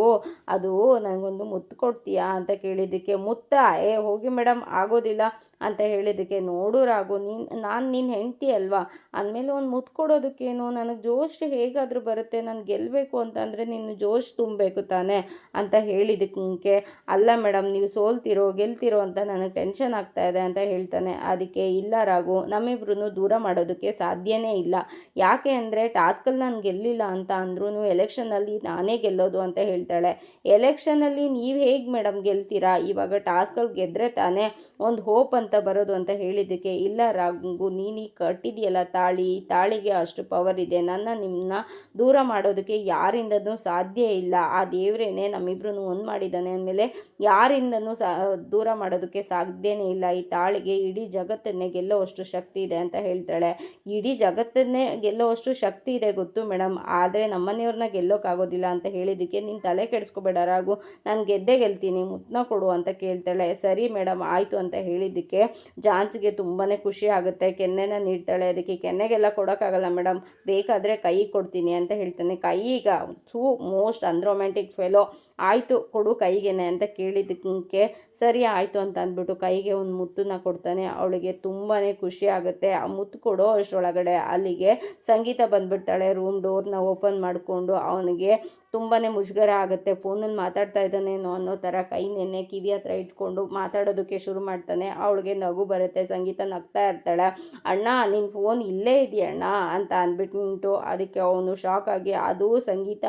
ಅದು ನನಗೊಂದು ಮುತ್ತು ಕೊಡ್ತೀಯಾ ಅಂತ ಕೇಳಿದ್ದಕ್ಕೆ ಮುತ್ತ, ಏ ಹೋಗಿ ಮೇಡಮ್, ಆಗೋದಿಲ್ಲ. aller ಅಂತ ಹೇಳಿದ್ದಕ್ಕೆ ನೋಡು ರಾಗು ನೀನು, ನಾನು ನಿನ್ನ ಹೆಂಡ್ತಿ ಅಲ್ವಾ? ಅಂದಮೇಲೆ ಒಂದು ಮುತ್ತು ಕೊಡೋದಕ್ಕೇನು? ನನಗೆ ಜೋಶ್ ಹೇಗಾದರೂ ಬರುತ್ತೆ, ನಾನು ಗೆಲ್ಲಬೇಕು ಅಂತಂದರೆ ನಿನ್ನ ಜೋಶ್ ತುಂಬಬೇಕು ತಾನೇ ಅಂತ ಹೇಳಿದ್ದಕ್ಕೆ ಅಲ್ಲ ಮೇಡಮ್, ನೀವು ಸೋಲ್ತಿರೋ, ಗೆಲ್ತಿರೋ ಅಂತ ನನಗೆ ಟೆನ್ಷನ್ ಆಗ್ತಾ ಇದೆ ಅಂತ ಹೇಳ್ತಾನೆ. ಅದಕ್ಕೆ ಇಲ್ಲ ರಾಗು ನಮ್ಮಿಬ್ರು ದೂರ ಮಾಡೋದಕ್ಕೆ ಸಾಧ್ಯನೇ ಇಲ್ಲ. ಯಾಕೆ ಅಂದರೆ ಟಾಸ್ಕಲ್ಲಿ ನಾನು ಗೆಲ್ಲಿಲ್ಲ ಅಂತ ಅಂದ್ರೂ ಎಲೆಕ್ಷನಲ್ಲಿ ನಾನೇ ಗೆಲ್ಲೋದು ಅಂತ ಹೇಳ್ತಾಳೆ. ಎಲೆಕ್ಷನಲ್ಲಿ ನೀವು ಹೇಗೆ ಮೇಡಮ್ ಗೆಲ್ತೀರಾ? ಇವಾಗ ಟಾಸ್ಕಲ್ಲಿ ಗೆದ್ದರೆ ತಾನೇ ಒಂದು ಹೋಪ್ ಅಂತ ಬರೋದು ಅಂತ ಹೇಳಿದ್ದಕ್ಕೆ, ಇಲ್ಲ ರಾಗು ನೀನು ಕಟ್ಟಿದೆಯಲ್ಲ ತಾಳಿ ತಾಳಿಗೆ ಅಷ್ಟು ಪವರ್ ಇದೆ, ನನ್ನ ನಿಮ್ಮನ್ನ ದೂರ ಮಾಡೋದಕ್ಕೆ ಯಾರಿಂದನೂ ಸಾಧ್ಯ ಇಲ್ಲ. ಆ ದೇವರೇನೆ ನಮ್ಮಿಬ್ರು ಒಂದು ಮಾಡಿದ್ದಾನೆ ಅಂದಮೇಲೆ ಯಾರಿಂದನೂ ಸಾ, ದೂರ ಮಾಡೋದಕ್ಕೆ ಸಾಧ್ಯನೇ ಇಲ್ಲ. ಈ ತಾಳಿಗೆ ಇಡೀ ಜಗತ್ತನ್ನೇ ಗೆಲ್ಲೋವಷ್ಟು ಶಕ್ತಿ ಇದೆ ಅಂತ ಹೇಳ್ತಾಳೆ. ಇಡೀ ಜಗತ್ತನ್ನೇ ಗೆಲ್ಲೋವಷ್ಟು ಶಕ್ತಿ ಇದೆ ಗೊತ್ತು ಮೇಡಮ್ ಆದರೆ ನಮ್ಮನೆಯವ್ರನ್ನ ಗೆಲ್ಲೋಕ್ಕಾಗೋದಿಲ್ಲ ಅಂತ ಹೇಳಿದ್ದಕ್ಕೆ ನೀನು ತಲೆ ಕೆಡಿಸ್ಕೋಬೇಡ ರಾಗು ನಾನು ಗೆದ್ದೆ ಗೆಲ್ತೀನಿ, ಮುತ್ನ ಕೊಡು ಅಂತ ಕೇಳ್ತಾಳೆ. ಸರಿ ಮೇಡಮ್ ಆಯಿತು ಅಂತ ಹೇಳಿದ್ದಕ್ಕೆ ಜಾನ್ಸ್ಗೆ ತುಂಬಾ ಖುಷಿ ಆಗುತ್ತೆ. ಕೆನ್ನೆನ ನೀಡ್ತಾಳೆ. ಅದಕ್ಕೆ ಕೆನ್ನೆಗೆಲ್ಲ ಕೊಡೋಕ್ಕಾಗಲ್ಲ ಮೇಡಮ್. ಬೇಕಾದರೆ ಕೈ ಕೊಡ್ತೀನಿ ಅಂತ ಹೇಳ್ತಾನೆ. ಕೈಗ ಸೂ ಮೋಸ್ಟ್ ಅನ್ರೊಮ್ಯಾಂಟಿಕ್ ಫೆಲೋ ಆಯಿತು, ಕೊಡು ಕೈಗೇನೆ ಅಂತ ಕೇಳಿದ್ದಕ್ಕೆ ಸರಿ ಆಯಿತು ಅಂತ ಅಂದ್ಬಿಟ್ಟು ಕೈಗೆ ಒಂದು ಮುತ್ತನ್ನು ಕೊಡ್ತಾನೆ. ಅವಳಿಗೆ ತುಂಬಾ ಖುಷಿ ಆಗುತ್ತೆ. ಆ ಮುತ್ತು ಕೊಡೋ ಅಷ್ಟರೊಳಗಡೆ ಅಲ್ಲಿಗೆ ಸಂಗೀತ ಬಂದ್ಬಿಡ್ತಾಳೆ. ರೂಮ್ ಡೋರ್ನ ಓಪನ್ ಮಾಡಿಕೊಂಡು ಅವನಿಗೆ ತುಂಬಾ ಮುಜುಗರ ಆಗುತ್ತೆ. ಫೋನಲ್ಲಿ ಮಾತಾಡ್ತಾ ಇದ್ದಾನೇನೋ ಅನ್ನೋ ಥರ ಕೈ ನೆನ್ನೆ ಕಿವಿ ಹತ್ರ ಇಟ್ಕೊಂಡು ಮಾತಾಡೋದಕ್ಕೆ ಶುರು ಮಾಡ್ತಾನೆ. ಅವಳಿಗೆ ನಗು ಬರುತ್ತೆ, ಸಂಗೀತ ನಗ್ತಾ ಇರ್ತಾಳೆ. ಅಣ್ಣ ನಿನ್ನ ಫೋನ್ ಇಲ್ಲೇ ಇದೆಯಣ್ಣ? ಅಂತ ಅಂದ್ಬಿಟ್ಟು ಅದಕ್ಕೆ ಅವನು ಶಾಕ್ ಆಗಿ, ಅದು ಸಂಗೀತ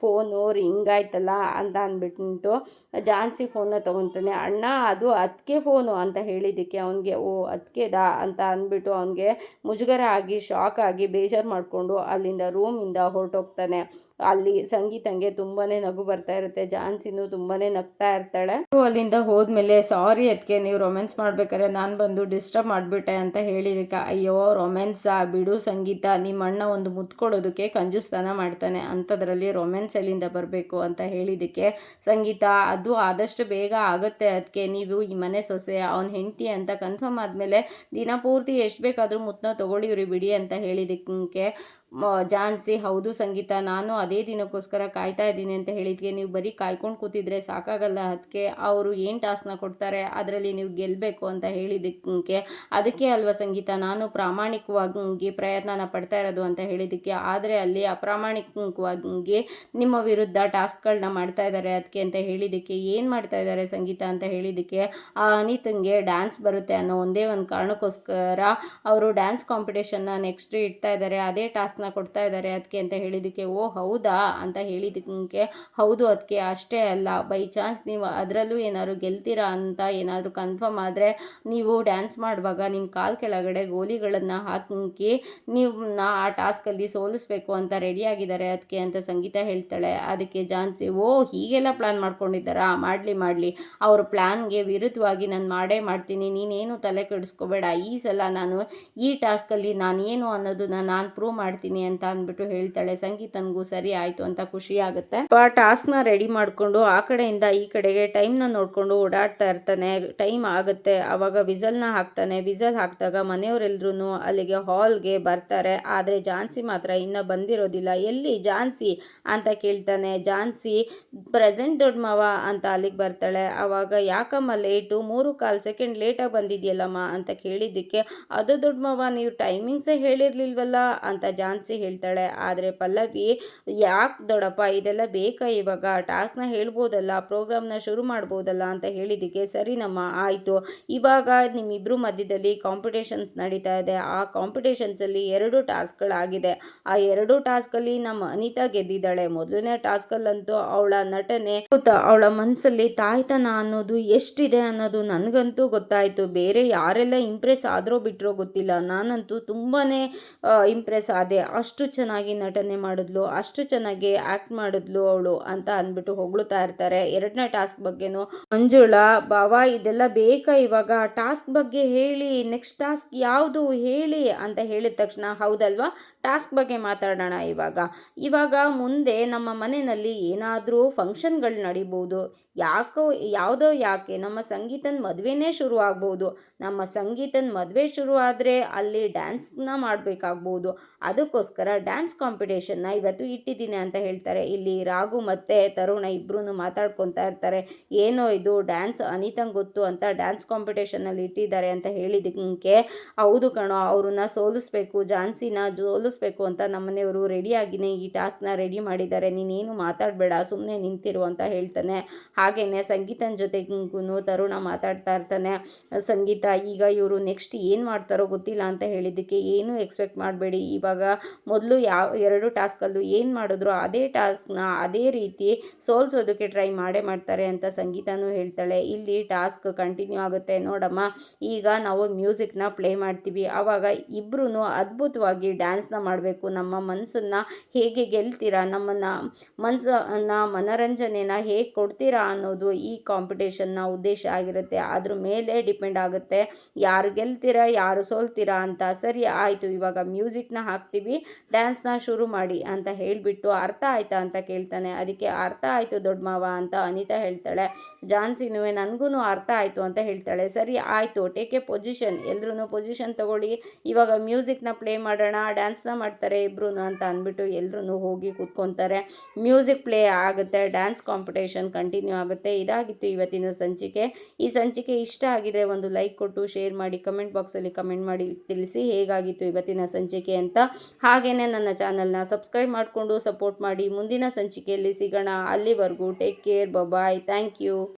ಫೋನು, ರಿಂಗ್ ಆಯ್ತಲ್ಲ? ಅಂತ ಅಂದ್ಬಿಟ್ಟು ಜಾನ್ಸಿ ಫೋನ್ನ ತೊಗೊತಾನೆ. ಅಣ್ಣ, ಅದು ಅದಕ್ಕೆ ಫೋನು? ಅಂತ ಹೇಳಿದ್ದಕ್ಕೆ ಅವನಿಗೆ, ಓ ಅದಕ್ಕೆದಾ ಅಂತ ಅಂದ್ಬಿಟ್ಟು ಅವನಿಗೆ ಮುಜುಗರ ಆಗಿ ಶಾಕ್ ಆಗಿ ಬೇಜಾರು ಮಾಡಿಕೊಂಡು ಅಲ್ಲಿಂದ ರೂಮಿಂದ ಹೊರಟೋಗ್ತಾನೆ. ಅಲ್ಲಿ ಸಂಗೀತಂಗೆ ತುಂಬಾ ನಗು ಬರ್ತಾ ಇರುತ್ತೆ, ಜಾನ್ಸಿನು ತುಂಬಾನೇ ನಗ್ತಾ ಇರ್ತಾಳೆ. ಅಲ್ಲಿಂದ ಹೋದ್ಮೇಲೆ, ಸಾರಿ ಅದಕ್ಕೆ ನೀವು ರೊಮ್ಯಾನ್ಸ್ ಮಾಡ್ಬೇಕಾದ್ರೆ ನಾನು ಬಂದು ಡಿಸ್ಟರ್ಬ್ ಮಾಡಿಬಿಟ್ಟೆ ಅಂತ ಹೇಳಿದಕ್ಕೆ, ಅಯ್ಯೋ ರೊಮ್ಯಾನ್ಸಾ ಬಿಡು ಸಂಗೀತ ನಿಮ್ಮ ಅಣ್ಣ ಒಂದು ಮುತ್ಕೊಡೋದಕ್ಕೆ ಕಂಜುಸ್ತಾನ ಮಾಡ್ತಾನೆ ಅಂಥದ್ರಲ್ಲಿ ರೊಮ್ಯಾನ್ಸ್ ಎಲ್ಲಿಂದ ಬರಬೇಕು? ಅಂತ ಹೇಳಿದಕ್ಕೆ, ಸಂಗೀತ, ಅದು ಆದಷ್ಟು ಬೇಗ ಆಗುತ್ತೆ ಅದಕ್ಕೆ ನೀವು ಈ ಮನೆ ಸೊಸೆ, ಅವನ ಹೆಂಡತಿ ಅಂತ ಕನ್ಫರ್ಮ್ ಆದಮೇಲೆ ದಿನ ಪೂರ್ತಿ ಎಷ್ಟು ಬೇಕಾದರೂ ಮುತ್ತನ್ನ ತೊಗೊಳಿವ್ರಿ ಬಿಡಿ ಅಂತ ಹೇಳಿದ್ದಕ್ಕೆ ಮ ಜಾನ್ಸಿ, ಹೌದು ಸಂಗೀತ, ನಾನು ಅದೇ ದಿನಕ್ಕೋಸ್ಕರ ಕಾಯ್ತಾ ಇದ್ದೀನಿ ಅಂತ ಹೇಳಿದ್ಗೆ ನೀವು ಬರೀ ಕಾಯ್ಕೊಂಡು ಕೂತಿದ್ರೆ ಸಾಕಾಗಲ್ಲ. ಅದಕ್ಕೆ ಅವರು ಏನು ಟಾಸ್ಕ್ನ ಕೊಡ್ತಾರೆ, ಅದರಲ್ಲಿ ನೀವು ಗೆಲ್ಲಬೇಕು ಅಂತ ಹೇಳಿದ್ದಕ್ಕೆ, ಅದಕ್ಕೆ ಅಲ್ವಾ ಸಂಗೀತ? ನಾನು ಪ್ರಾಮಾಣಿಕವಾಗಿ ಪ್ರಯತ್ನನ ಪಡ್ತಾ ಇರೋದು ಅಂತ ಹೇಳಿದ್ದಕ್ಕೆ, ಆದರೆ ಅಲ್ಲಿ ಅಪ್ರಾಮಾಣಿಕವಾಗಿ ನಿಮ್ಮ ವಿರುದ್ಧ ಟಾಸ್ಕ್ಗಳನ್ನ ಮಾಡ್ತಾ ಇದ್ದಾರೆ ಅದಕ್ಕೆ ಅಂತ ಹೇಳಿದ್ದಕ್ಕೆ, ಏನು ಮಾಡ್ತಾ ಇದ್ದಾರೆ ಸಂಗೀತ ಅಂತ ಹೇಳಿದ್ದಕ್ಕೆ, ಆ ಅನಿತಂಗೆ ಡ್ಯಾನ್ಸ್ ಬರುತ್ತೆ ಅನ್ನೋ ಒಂದೇ ಒಂದು ಕಾರಣಕ್ಕೋಸ್ಕರ, ಅವರು ಡ್ಯಾನ್ಸ್ ಕಾಂಪಿಟೇಷನ್ನ ನೆಕ್ಸ್ಟ್ ಇಡ್ತಾ ಇದ್ದಾರೆ ಅದೇ ಟಾಸ್ಕ್ನ ಟಾಸ್ಕ್ನ ಕೊಡ್ತಾ ಇದ್ದಾರೆ ಅದಕ್ಕೆ ಅಂತ ಹೇಳಿದ್ದಕ್ಕೆ, ಓ ಹೌದಾ ಅಂತ ಹೇಳಿದಕ್ಕೆ ಹೌದು ಅದಕ್ಕೆ ಅಷ್ಟೇ ಅಲ್ಲ. ಬೈ ಚಾನ್ಸ್ ನೀವು ಅದರಲ್ಲೂ ಏನಾದರೂ ಗೆಲ್ತೀರಾ ಅಂತ ಏನಾದರೂ ಕನ್ಫರ್ಮ್ ಆದರೆ ನೀವು ಡ್ಯಾನ್ಸ್ ಮಾಡುವಾಗ ನಿಮ್ಮ ಕಾಲು ಕೆಳಗಡೆ ಗೋಲಿಗಳನ್ನು ಹಾಕಿ ನೀವು ಆ ಟಾಸ್ಕಲ್ಲಿ ಸೋಲಿಸ್ಬೇಕು ಅಂತ ರೆಡಿಯಾಗಿದ್ದಾರೆ ಅದಕ್ಕೆ ಅಂತ ಸಂಗೀತ ಹೇಳ್ತಾಳೆ. ಅದಕ್ಕೆ ಜಾನ್ಸಿ, ಓ ಹೀಗೆಲ್ಲ ಪ್ಲ್ಯಾನ್ ಮಾಡ್ಕೊಂಡಿದ್ದಾರಾ? ಮಾಡಲಿ ಮಾಡಲಿ. ಅವ್ರ ಪ್ಲ್ಯಾನ್ಗೆ ವಿರುದ್ಧವಾಗಿ ನಾನು ಮಾಡೇ ಮಾಡ್ತೀನಿ. ನೀನೇನು ತಲೆ ಕೆಡಿಸ್ಕೋಬೇಡ. ಈ ಸಲ ನಾನು ಈ ಟಾಸ್ಕಲ್ಲಿ ನಾನೇನು ಅನ್ನೋದನ್ನ ನಾನು ಪ್ರೂವ್ ಮಾಡ್ತೀನಿ. ಅಂತ ಅಂದ್ಬಿಟ್ಟು ಹೇಳ್ತಾಳೆ, ಸಂಗೀತನ್ಗೂ ಸರಿ ಆಯ್ತು ಅಂತ ಖುಷಿ ಆಗುತ್ತೆ. ಆ ಟಾಸ್ಕ್ನ ರೆಡಿ ಮಾಡಿಕೊಂಡು ಆ ಕಡೆಯಿಂದ ಈ ಕಡೆಗೆ ಟೈಮ್ನ ನೋಡಿಕೊಂಡು ಓಡಾಡ್ತಾ ಇರ್ತಾನೆ. ಟೈಮ್ ಆಗುತ್ತೆ. ಆವಾಗ ವಿಸಲ್ನ ಹಾಕ್ತಾನೆ. ವಿಸಲ್ ಹಾಕಿದಾಗ ಮನೆಯವರೆಲ್ಲರೂ ಅಲ್ಲಿಗೆ ಹಾಲ್ಗೆ ಬರ್ತಾರೆ. ಆದರೆ ಜಾನ್ಸಿ ಮಾತ್ರ ಇನ್ನೂ ಬಂದಿರೋದಿಲ್ಲ. ಎಲ್ಲಿ ಜಾನ್ಸಿ ಅಂತ ಕೇಳ್ತಾನೆ. ಜಾನ್ಸಿ, ಪ್ರೆಸೆಂಟ್ ದೊಡ್ಡ ಮಾವ ಅಂತ ಅಲ್ಲಿಗೆ ಬರ್ತಾಳೆ. ಆವಾಗ ಯಾಕಮ್ಮ ಲೇಟು? ಮೂರು ಕಾಲು ಸೆಕೆಂಡ್ ಲೇಟಾಗಿ ಬಂದಿದೆಯಲ್ಲಮ್ಮ? ಅಂತ ಕೇಳಿದ್ದಕ್ಕೆ, ಅದು ದೊಡ್ಡ ಮಾವ, ನೀವು ಟೈಮಿಂಗ್ಸೇ ಹೇಳಿರ್ಲಿಲ್ವಲ್ಲ? ಅಂತ ಜಾನ್ಸಿ ಹೇಳ್ತಾಳೆ, ಆದರೆ ಪಲ್ಲವಿ, ಯಾಕೆ ದೊಡಪ್ಪ, ಇದೆಲ್ಲ ಬೇಕಾ ಇವಾಗ? ಟಾಸ್ಕ್ನ ಹೇಳ್ಬೋದಲ್ಲ ಪ್ರೋಗ್ರಾಮ್ನ ಶುರು ಮಾಡ್ಬೋದಲ್ಲ ಅಂತ ಹೇಳಿದ್ದಕ್ಕೆ ಸರಿನಮ್ಮ ಆಯಿತು. ಇವಾಗ ನಿಮ್ಮಿಬ್ಬರು ಮಧ್ಯದಲ್ಲಿ ಕಾಂಪಿಟೇಷನ್ಸ್ ನಡೀತಾ ಇದೆ. ಆ ಕಾಂಪಿಟೇಷನ್ಸಲ್ಲಿ ಎರಡು ಟಾಸ್ಕ್ಗಳಾಗಿದೆ. ಆ ಎರಡು ಟಾಸ್ಕಲ್ಲಿ ನಮ್ಮ ಅನಿತಾ ಗೆದ್ದಿದ್ದಾಳೆ. ಮೊದಲನೇ ಟಾಸ್ಕಲ್ಲಂತೂ ಅವಳ ನಟನೆ ಅವಳ ಮನಸ್ಸಲ್ಲಿ ತಾಯ್ತನ ಅನ್ನೋದು ಎಷ್ಟಿದೆ ಅನ್ನೋದು ನನಗಂತೂ ಗೊತ್ತಾಯಿತು. ಬೇರೆ ಯಾರೆಲ್ಲ ಇಂಪ್ರೆಸ್ ಆದ್ರೋ ಬಿಟ್ಟರೋ ಗೊತ್ತಿಲ್ಲ. ನಾನಂತೂ ತುಂಬಾ ಇಂಪ್ರೆಸ್ ಆದೆ. ಅಷ್ಟು ಚೆನ್ನಾಗಿ ನಟನೆ ಮಾಡಿದ್ಲು, ಅಷ್ಟು ಚೆನ್ನಾಗಿ ಆ್ಯಕ್ಟ್ ಮಾಡಿದ್ಲು ಅವಳು ಅಂತ ಅಂದ್ಬಿಟ್ಟು ಹೊಗಳುತ್ತಾ ಇರ್ತಾರೆ. ಎರಡನೇ ಟಾಸ್ಕ್ ಬಗ್ಗೆನೂ ಮಂಜುಳಾ ಬಾವಾ ಇದೆಲ್ಲ ಬೇಕಾ ಇವಾಗ? ಟಾಸ್ಕ್ ಬಗ್ಗೆ ಹೇಳಿ, ನೆಕ್ಸ್ಟ್ ಟಾಸ್ಕ್ ಯಾವುದು ಹೇಳಿ ಅಂತ ಹೇಳಿದ ತಕ್ಷಣ, ಹೌದಲ್ವಾ? ಟಾಸ್ಕ್ ಬಗ್ಗೆ ಮಾತಾಡೋಣ ಇವಾಗ. ಇವಾಗ ಮುಂದೆ ನಮ್ಮ ಮನೆಯಲ್ಲಿ ಏನಾದರೂ ಫಂಕ್ಷನ್ಗಳು ನಡಿಬೋದು. ಯಾಕೋ, ಯಾವುದೋ ಯಾಕೆ ನಮ್ಮ ಸಂಗೀತನ ಮದುವೆನೇ ಶುರು ಆಗ್ಬೋದು. ನಮ್ಮ ಸಂಗೀತನ ಮದುವೆ ಶುರು ಆದರೆ ಅಲ್ಲಿ ಡ್ಯಾನ್ಸ್ನ ಮಾಡಬೇಕಾಗ್ಬೋದು. ಅದಕ್ಕೋಸ್ಕರ ಡ್ಯಾನ್ಸ್ ಕಾಂಪಿಟೇಷನ್ನ ಇವತ್ತು ಇಟ್ಟಿದ್ದೀನಿ ಅಂತ ಹೇಳ್ತಾರೆ. ಇಲ್ಲಿ ರಾಘು ಮತ್ತು ತರುಣ ಇಬ್ಬರೂ ಮಾತಾಡ್ಕೊತಾ ಇರ್ತಾರೆ. ಏನೋ ಇದು ಡ್ಯಾನ್ಸ್ ಅನಿತಂಗೆ ಗೊತ್ತು ಅಂತ ಡ್ಯಾನ್ಸ್ ಕಾಂಪಿಟೇಷನಲ್ಲಿ ಇಟ್ಟಿದ್ದಾರೆ ಅಂತ ಹೇಳಿದಕ್ಕೆ ಹೌದು ಕಣೋ, ಅವ್ರನ್ನ ಸೋಲಿಸ್ಬೇಕು. ಜಾನ್ಸಿನ ಸೋಲಿಸ್ಬೇಕು ಅಂತ ನಮ್ಮನೆಯವರು ರೆಡಿಯಾಗಿನೇ ಈ ಟಾಸ್ಕ್ನ ರೆಡಿ ಮಾಡಿದ್ದಾರೆ. ನೀನೇನು ಮಾತಾಡಬೇಡ ಸುಮ್ಮನೆ ನಿಂತಿರು ಅಂತ ಹೇಳ್ತಾನೆ. ಹಾಗೆಯೇ ಸಂಗೀತನ ಜೊತೆಗೂ ತರುಣ ಮಾತಾಡ್ತಾ ಇರ್ತಾನೆ. ಸಂಗೀತ, ಈಗ ಇವರು ನೆಕ್ಸ್ಟ್ ಏನು ಮಾಡ್ತಾರೋ ಗೊತ್ತಿಲ್ಲ ಅಂತ ಹೇಳಿದ್ದಕ್ಕೆ ಏನೂ ಎಕ್ಸ್ಪೆಕ್ಟ್ ಮಾಡಬೇಡಿ. ಇವಾಗ ಮೊದಲು ಯಾವ ಎರಡು ಟಾಸ್ಕಲ್ಲೂ ಏನು ಮಾಡಿದ್ರು ಅದೇ ಟಾಸ್ಕ್ನ ಅದೇ ರೀತಿ ಸೋಲ್ಸೋದಕ್ಕೆ ಟ್ರೈ ಮಾಡೇ ಮಾಡ್ತಾರೆ ಅಂತ ಸಂಗೀತನೂ ಹೇಳ್ತಾಳೆ. ಇಲ್ಲಿ ಟಾಸ್ಕ್ ಕಂಟಿನ್ಯೂ ಆಗುತ್ತೆ. ನೋಡಮ್ಮ, ಈಗ ನಾವು ಮ್ಯೂಸಿಕ್ನ ಪ್ಲೇ ಮಾಡ್ತೀವಿ. ಆವಾಗ ಇಬ್ಬರೂ ಅದ್ಭುತವಾಗಿ ಡ್ಯಾನ್ಸ್ನ ಮಾಡಬೇಕು. ನಮ್ಮ ಮನಸ್ಸನ್ನು ಹೇಗೆ ಗೆಲ್ತೀರಾ? ನಮ್ಮನ್ನು ಮನಸ್ಸನ್ನು ಮನೋರಂಜನೆಯನ್ನು ಹೇಗೆ ಕೊಡ್ತೀರಾ ಅನ್ನೋದು ಈ ಕಾಂಪಿಟೇಷನ್ನ ಉದ್ದೇಶ ಆಗಿರುತ್ತೆ. ಅದ್ರ ಮೇಲೆ ಡಿಪೆಂಡ್ ಆಗುತ್ತೆ ಯಾರು ಗೆಲ್ತೀರಾ, ಯಾರು ಸೋಲ್ತೀರಾ ಅಂತ. ಸರಿ, ಆಯಿತು. ಇವಾಗ ಮ್ಯೂಸಿಕ್ನ ಹಾಕ್ತೀವಿ. ಡ್ಯಾನ್ಸ್ನ ಶುರು ಮಾಡಿ ಅಂತ ಹೇಳಿಬಿಟ್ಟು ಅರ್ಥ ಆಯ್ತಾ ಅಂತ ಕೇಳ್ತಾನೆ. ಅದಕ್ಕೆ ಅರ್ಥ ಆಯಿತು ದೊಡ್ಡ ಮಾವ ಅಂತ ಅನಿತಾ ಹೇಳ್ತಾಳೆ. ಜಾನ್ಸಿನೂ ನನಗೂ ಅರ್ಥ ಆಯಿತು ಅಂತ ಹೇಳ್ತಾಳೆ. ಸರಿ, ಆಯಿತು. ಟೇಕ್ ಎ ಪೊಸಿಷನ್ ಎಲ್ಲರೂ ಪೊಸಿಷನ್ ತಗೊಳ್ಳಿ. ಇವಾಗ ಮ್ಯೂಸಿಕ್ನ ಪ್ಲೇ ಮಾಡೋಣ ಡ್ಯಾನ್ಸ್ನ ಮಾಡ್ತಾರೆ ಇಬ್ರು ಅಂತ ಅಂದ್ಬಿಟ್ಟು ಎಲ್ಲರೂ ಹೋಗಿ ಕೂತ್ಕೊತಾರೆ. ಮ್ಯೂಸಿಕ್ ಪ್ಲೇ ಆಗುತ್ತೆ, ಡ್ಯಾನ್ಸ್ ಕಾಂಪಿಟೇಷನ್ ಕಂಟಿನ್ಯೂ ಆಗುತ್ತೆ. ಇದಾಗಿತ್ತು ಇವತ್ತಿನ ಸಂಚಿಕೆ. ಈ ಸಂಚಿಕೆ ಇಷ್ಟ ಆಗಿದ್ರೆ ಒಂದು ಲೈಕ್ ಕೊಟ್ಟು, ಶೇರ್ ಮಾಡಿ, ಕಮೆಂಟ್ ಬಾಕ್ಸಲ್ಲಿ ಕಮೆಂಟ್ ಮಾಡಿ ತಿಳಿಸಿ ಹೇಗಾಗಿತ್ತು ಇವತ್ತಿನ ಸಂಚಿಕೆ ಅಂತ. ಹಾಗೇನೆ ನನ್ನ ಚಾನಲ್ನ ಸಬ್ಸ್ಕ್ರೈಬ್ ಮಾಡಿಕೊಂಡು ಸಪೋರ್ಟ್ ಮಾಡಿ. ಮುಂದಿನ ಸಂಚಿಕೆಯಲ್ಲಿ ಸಿಗೋಣ. ಅಲ್ಲಿವರೆಗೂ take care bye thank you.